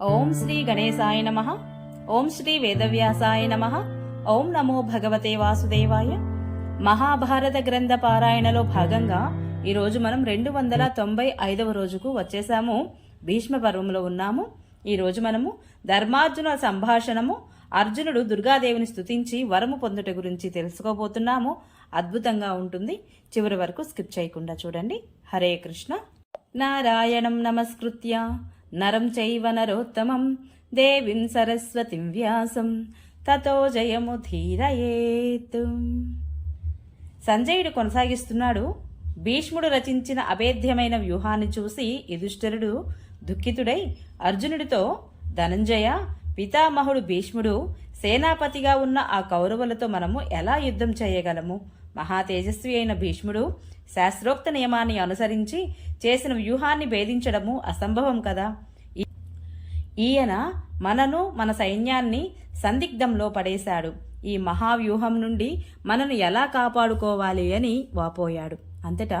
ఓం శ్రీ గణేశాయ నమ. ఓం శ్రీ వేదవ్యాసాయ నమ. ఓం నమో భగవతే వాసుదేవాయ. మహాభారత గ్రంథ పారాయణలో భాగంగా ఈరోజు మనం రెండు వందల తొంభై ఐదవ రోజుకు వచ్చేసాము. భీష్మ పర్వంలో ఉన్నాము. ఈరోజు మనము ధర్మార్జున సంభాషణము అర్జునుడు దుర్గాదేవిని స్తుతించి వరము పొందుట గురించి తెలుసుకోబోతున్నాము. అద్భుతంగా ఉంటుంది. చివరి వరకు స్కిప్ చేయకుండా చూడండి. హరే కృష్ణ. నారాయణం నమస్కృత్య. నరం చైవ నరోత్తమం. దేవీం సరస్వతిం వ్యాసం. తతో జయముధీరయేత్ సంజయుడు కొనసాగిస్తున్నాడు. భీష్ముడు రచించిన అభేద్యమైన వ్యూహాన్ని చూసి యుధిష్ఠరుడు దుఃఖితుడై అర్జునుడితో ధనంజయ పితామహుడు భీష్ముడు సేనాపతిగా ఉన్న ఆ కౌరవులతో మనము ఎలా యుద్ధం చేయగలము? మహా తేజస్వి అయిన భీష్ముడు శాస్త్రోక్త నియమాన్ని అనుసరించి చేసిన వ్యూహాన్ని భేదించడము అసంభవం కదా. ఈయన మనను మన సైన్యాన్ని సందిగ్ధంలో పడేశాడు. ఈ మహావ్యూహం నుండి మనను ఎలా కాపాడుకోవాలి అని వాపోయాడు. అంతటా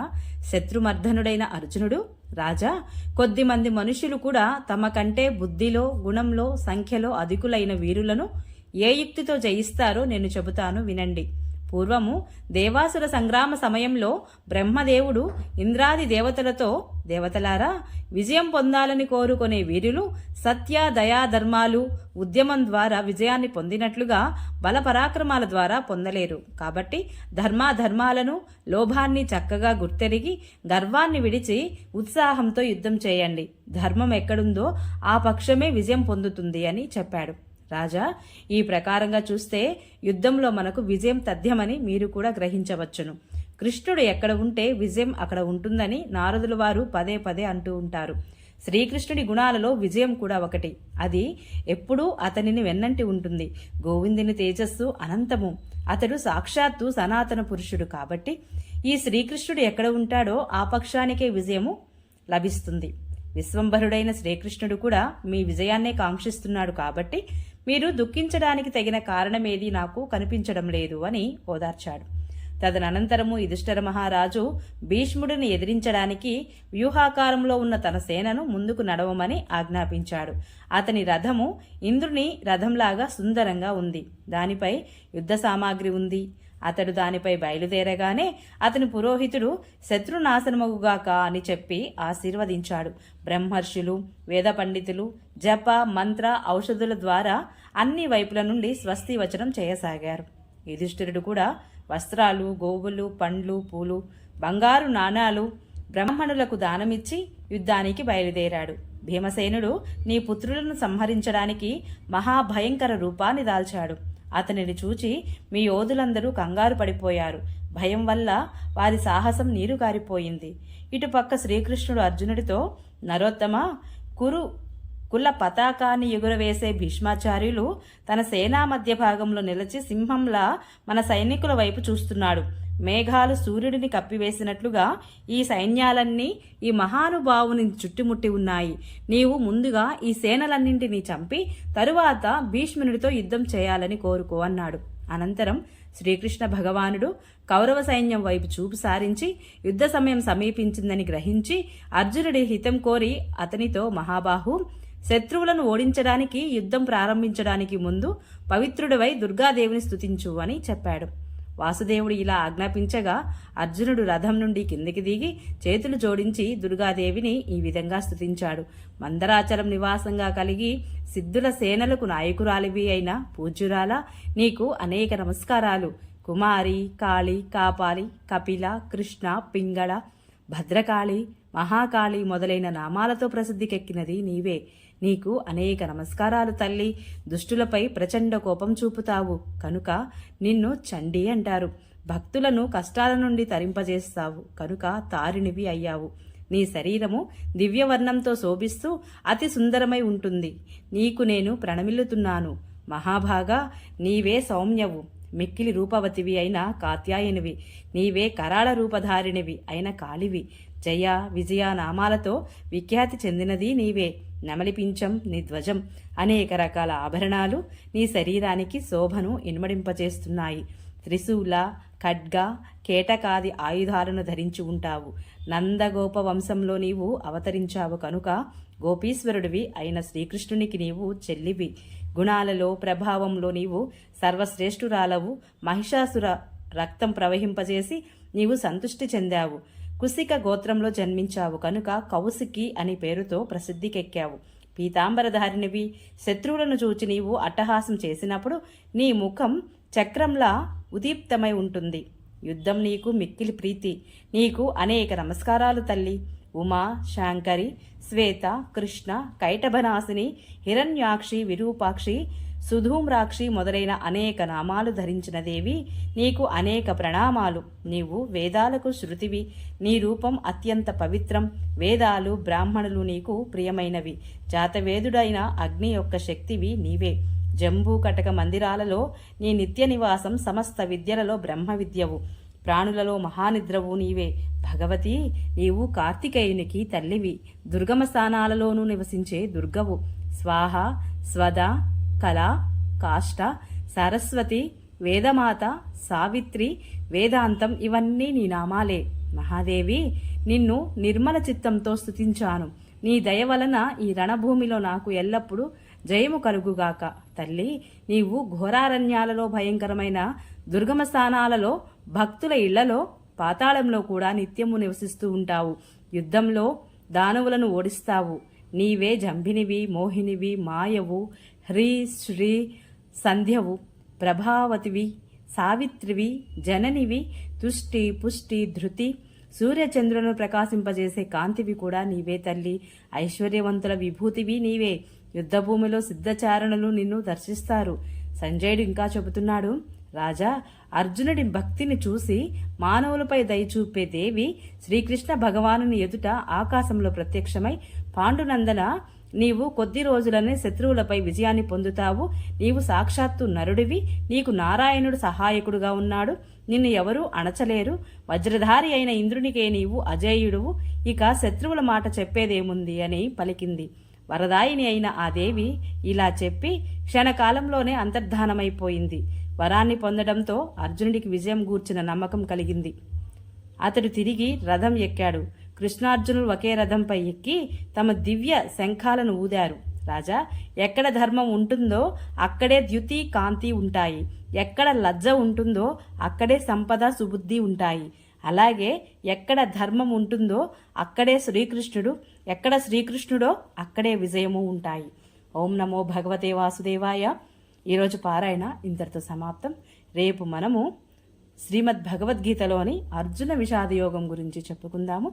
శత్రుమర్ధనుడైన అర్జునుడు రాజా కొద్దిమంది మనుషులు కూడా తమ కంటే బుద్ధిలో గుణంలో సంఖ్యలో అధికులైన వీరులను ఏ యుక్తితో జయిస్తారో నేను చెబుతాను వినండి. పూర్వము దేవాసుర సంగ్రామ సమయంలో బ్రహ్మదేవుడు ఇంద్రాది దేవతలతో దేవతలారా విజయం పొందాలని కోరుకునే వీరులు సత్య దయా ధర్మాలు ఉద్యమం ద్వారా విజయాన్ని పొందినట్లుగా బలపరాక్రమాల ద్వారా పొందలేరు. కాబట్టి ధర్మాధర్మాలను లోభాన్ని చక్కగా గుర్తెరిగి గర్వాన్ని విడిచి ఉత్సాహంతో యుద్ధం చేయండి. ధర్మం ఎక్కడుందో ఆ పక్షమే విజయం పొందుతుంది అని చెప్పాడు. రాజా ఈ ప్రకారంగా చూస్తే యుద్ధంలో మనకు విజయం తథ్యమని మీరు కూడా గ్రహించవచ్చును. కృష్ణుడు ఎక్కడ ఉంటే విజయం అక్కడ ఉంటుందని నారదుల వారు పదే పదే అంటూ ఉంటారు. శ్రీకృష్ణుడి గుణాలలో విజయం కూడా ఒకటి. అది ఎప్పుడూ అతనిని వెన్నంటి ఉంటుంది. గోవిందుని తేజస్సు అనంతము. అతడు సాక్షాత్తు సనాతన పురుషుడు కాబట్టి ఈ శ్రీకృష్ణుడు ఎక్కడ ఉంటాడో ఆ పక్షానికే విజయము లభిస్తుంది. విశ్వంభరుడైన శ్రీకృష్ణుడు కూడా మీ విజయాన్నే కాంక్షిస్తున్నాడు కాబట్టి మీరు దుఃఖించడానికి తగిన కారణమేది నాకు కనిపించడం లేదు అని ఓదార్చాడు. తదనంతరము యుధిష్ఠర మహారాజు భీష్ముడిని ఎదిరించడానికి వ్యూహాకారంలో ఉన్న తన సేనను ముందుకు నడవమని ఆజ్ఞాపించాడు. అతని రథము ఇంద్రుని రథంలాగా సుందరంగా ఉంది. దానిపై యుద్ధ సామాగ్రి ఉంది. అతడు దానిపై బయలుదేరగానే అతని పురోహితుడు శత్రునాశనమగుగాక అని చెప్పి ఆశీర్వదించాడు. బ్రహ్మర్షులు వేద పండితులు జప మంత్ర ఔషధుల ద్వారా అన్ని వైపుల నుండి స్వస్తి వచనం చేయసాగారు. యుధిష్ఠిరుడు కూడా వస్త్రాలు గోవులు పండ్లు పూలు బంగారు నాణాలు బ్రాహ్మణులకు దానమిచ్చి యుద్ధానికి బయలుదేరాడు. భీమసేనుడు నీ పుత్రులను సంహరించడానికి మహాభయంకర రూపాన్ని దాల్చాడు. అతనిని చూచి మీ యోధులందరూ కంగారు పడిపోయారు. భయం వల్ల వారి సాహసం నీరు కారిపోయింది ఇటుపక్క శ్రీకృష్ణుడు అర్జునుడితో నరోత్తమ కురు కుల పతాకాన్ని ఎగురవేసే భీష్మాచార్యులు తన సేనా మధ్య భాగంలో నిలిచి సింహంలా మన సైనికుల వైపు చూస్తున్నాడు. మేఘాలు సూర్యుడిని కప్పివేసినట్లుగా ఈ సైన్యాలన్నీ ఈ మహానుభావుని చుట్టుముట్టి ఉన్నాయి. నీవు ముందుగా ఈ సేనలన్నింటినీ చంపి తరువాత భీష్మునితో యుద్ధం చేయాలని కోరుకో అన్నాడు. అనంతరం శ్రీకృష్ణ భగవానుడు కౌరవ సైన్యం వైపు చూపు సారించి యుద్ధ సమయం సమీపించిందని గ్రహించి అర్జునుడి హితం కోరి అతనితో మహాబాహు శత్రువులను ఓడించడానికి యుద్ధం ప్రారంభించడానికి ముందు పవిత్రుడివై దుర్గాదేవిని స్తుతించు అని చెప్పాడు. వాసుదేవుడు ఇలా ఆజ్ఞాపించగా అర్జునుడు రథం నుండి కిందికి దిగి చేతులు జోడించి దుర్గాదేవిని ఈ విధంగా స్తుతించాడు. మందరాచలం నివాసంగా కలిగి సిద్ధుల సేనలకు నాయకురాలివి అయిన పూజ్యురాల నీకు అనేక నమస్కారాలు. కుమారి కాళి కాపాలి కపిల కృష్ణ పింగళ భద్రకాళి మహాకాళి మొదలైన నామాలతో ప్రసిద్ధికెక్కినది నీవే. నీకు అనేక నమస్కారాలు తల్లి. దుష్టులపై ప్రచండ కోపం చూపుతావు. కనుక నిన్ను చండి అంటారు. భక్తులను కష్టాల నుండి తరింపజేస్తావు. కనుక తారిణివి అయ్యావు. నీ శరీరము దివ్యవర్ణంతో శోభిస్తూ అతి సుందరమై ఉంటుంది. నీకు నేను ప్రణమిల్లుతున్నాను. మహాభాగా నీవే సౌమ్యవు. మిక్కిలి రూపవతివి అయిన కాత్యాయనివి. నీవే కరాళ రూపధారిణివి అయిన కాళివి. జయ విజయ నామాలతో విఖ్యాతి చెందినది నీవే. నెమలిపించం నీ ధ్వజం. అనేక రకాల ఆభరణాలు నీ శరీరానికి శోభను ఇనుమడింపజేస్తున్నాయి. త్రిశూల ఖడ్గ కేటకాది ఆయుధాలను ధరించి ఉంటావు. నందగోప వంశంలో నీవు అవతరించావు కనుక గోపీశ్వరుడివి అయిన శ్రీకృష్ణునికి నీవు చెల్లివి. గుణాలలో ప్రభావంలో నీవు సర్వశ్రేష్ఠురాలవు. మహిషాసుర రక్తం ప్రవహింపజేసి నీవు సంతుష్టి చెందావు. కుసిక గోత్రంలో జన్మించావు కనుక కౌసికి అని పేరుతో ప్రసిద్ధికెక్కావు. పీతాంబరధారినివి శత్రువులను చూచి నీవు అట్టహాసం చేసినప్పుడు నీ ముఖం చక్రంలా ఉదీప్తమై ఉంటుంది. యుద్ధం నీకు మిక్కిలి ప్రీతి. నీకు అనేక నమస్కారాలు తల్లి. ఉమా శాంకరి శ్వేత కృష్ణ కైటభనాశిని హిరణ్యాక్షి విరూపాక్షి సుధూమ్రాక్షి మొదలైన అనేక నామాలు ధరించిన దేవి నీకు అనేక ప్రణామాలు. నీవు వేదాలకు శృతివి. నీ రూపం అత్యంత పవిత్రం. వేదాలు బ్రాహ్మణులు నీకు ప్రియమైనవి. జాతవేదుడైన అగ్ని యొక్క శక్తివి నీవే. జంబూ కటక మందిరాలలో నీ నిత్య నివాసం సమస్త విద్యలలో బ్రహ్మ విద్యవు. ప్రాణులలో మహానిద్రవు నీవే. భగవతి నీవు కార్తికేయునికి తల్లివి. దుర్గమ స్థానాలలోనూ నివసించే దుర్గవు. స్వాహ స్వద కళ కాష్ట సరస్వతి వేదమాత సావిత్రి వేదాంతం ఇవన్నీ నీ నామాలే. మహాదేవి నిన్ను నిర్మల చిత్తంతో స్తుతించాను. నీ దయ వలన ఈ రణభూమిలో నాకు ఎల్లప్పుడూ జయము కలుగుగాక. తల్లి నీవు ఘోరారణ్యాలలో భయంకరమైన దుర్గమ స్థానాలలో భక్తుల ఇళ్ళలో పాతాళంలో కూడా నిత్యము నివసిస్తూ ఉంటావు. యుద్ధంలో దానవులను ఓడిస్తావు. నీవే జంభినివి మోహినివి మాయవు హ్రీ శ్రీ సంధ్యవు ప్రభావతివి సావిత్రివి జననివి తుష్టి పుష్టి ధృతి. సూర్యచంద్రులను ప్రకాశింపజేసే కాంతివి కూడా నీవే తల్లి. ఐశ్వర్యవంతుల విభూతివి నీవే. యుద్ధభూమిలో సిద్ధచారణలు నిన్ను దర్శిస్తారు. సంజయుడు ఇంకా చెబుతున్నాడు రాజా అర్జునుడి భక్తిని చూసి మానవులపై దయచూపే దేవి శ్రీకృష్ణ భగవానుని ఎదుట ఆకాశంలో ప్రత్యక్షమై పాండునందన నీవు కొద్ది రోజులనే శత్రువులపై విజయాన్ని పొందుతావు. నీవు సాక్షాత్తు నరుడివి. నీకు నారాయణుడు సహాయకుడుగా ఉన్నాడు. నిన్ను ఎవరూ అణచలేరు. వజ్రధారి అయిన ఇంద్రునికే నీవు అజేయుడువు. ఇక శత్రువుల మాట చెప్పేదేముంది అని పలికింది. వరదాయిని అయిన ఆ దేవి ఇలా చెప్పి క్షణకాలంలోనే అంతర్ధానమైపోయింది. వరాన్ని పొందడంతో అర్జునుడికి విజయం గూర్చిన నమ్మకం కలిగింది. అతడు తిరిగి రథం ఎక్కాడు. కృష్ణార్జునులు ఒకే రథంపై ఎక్కి తమ దివ్య శంఖాలను ఊదారు. రాజా ఎక్కడ ధర్మం ఉంటుందో అక్కడే ద్యుతి కాంతి ఉంటాయి. ఎక్కడ లజ్జ ఉంటుందో అక్కడే సంపద సుబుద్ధి ఉంటాయి. అలాగే ఎక్కడ ధర్మం ఉంటుందో అక్కడే శ్రీకృష్ణుడు ఎక్కడ శ్రీకృష్ణుడో అక్కడే విజయము ఉంటాయి. ఓం నమో భగవతే వాసుదేవాయ. ఈరోజు పారాయణ ఇంతటితో సమాప్తం. రేపు మనము శ్రీమద్ భగవద్గీతలోని అర్జున విషాద యోగం గురించి చెప్పుకుందాము.